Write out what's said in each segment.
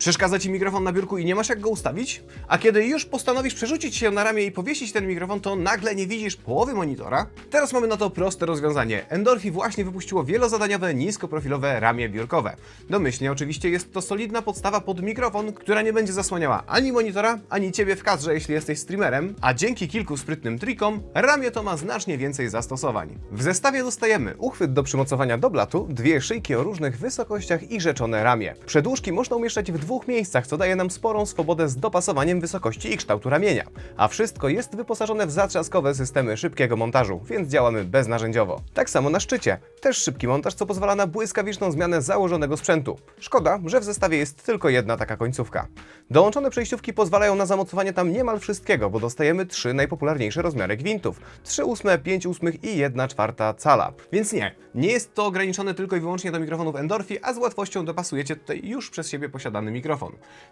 Przeszkadza Ci mikrofon na biurku i nie masz jak go ustawić? A kiedy już postanowisz przerzucić się na ramię i powiesić ten mikrofon, to nagle nie widzisz połowy monitora? Teraz mamy na to proste rozwiązanie. Endorphi właśnie wypuściło wielozadaniowe, niskoprofilowe ramię biurkowe. Domyślnie oczywiście jest to solidna podstawa pod mikrofon, która nie będzie zasłaniała ani monitora, ani Ciebie w kadrze, jeśli jesteś streamerem, a dzięki kilku sprytnym trikom, ramię to ma znacznie więcej zastosowań. W zestawie dostajemy uchwyt do przymocowania do blatu, dwie szyjki o różnych wysokościach i rzeczone ramię. Przedłużki można umieszczać w dwóch miejscach, co daje nam sporą swobodę z dopasowaniem wysokości i kształtu ramienia. A wszystko jest wyposażone w zatrzaskowe systemy szybkiego montażu, więc działamy beznarzędziowo. Tak samo na szczycie. Też szybki montaż, co pozwala na błyskawiczną zmianę założonego sprzętu. Szkoda, że w zestawie jest tylko jedna taka końcówka. Dołączone przejściówki pozwalają na zamocowanie tam niemal wszystkiego, bo dostajemy trzy najpopularniejsze rozmiary gwintów. 3 ósme, 5 ósmych i 1 czwarta cala. Więc nie, nie jest to ograniczone tylko i wyłącznie do mikrofonów Endorphi, a z łatwością dopasujecie tutaj już przez siebie posiadany mikrofon.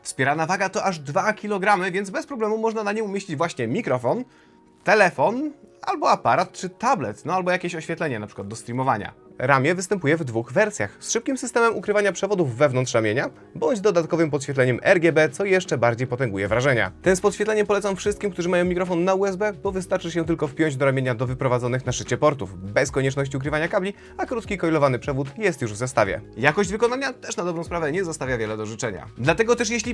Wspierana waga to aż 2 kg, więc bez problemu można na nie umieścić właśnie mikrofon, telefon, albo aparat czy tablet, no albo jakieś oświetlenie na przykład do streamowania. Ramię występuje w dwóch wersjach, z szybkim systemem ukrywania przewodów wewnątrz ramienia, bądź dodatkowym podświetleniem RGB, co jeszcze bardziej potęguje wrażenia. Ten z podświetleniem polecam wszystkim, którzy mają mikrofon na USB, bo wystarczy się tylko wpiąć do ramienia do wyprowadzonych na szycie portów, bez konieczności ukrywania kabli, a krótki coilowany przewód jest już w zestawie. Jakość wykonania też na dobrą sprawę nie zostawia wiele do życzenia. Dlatego też jeśli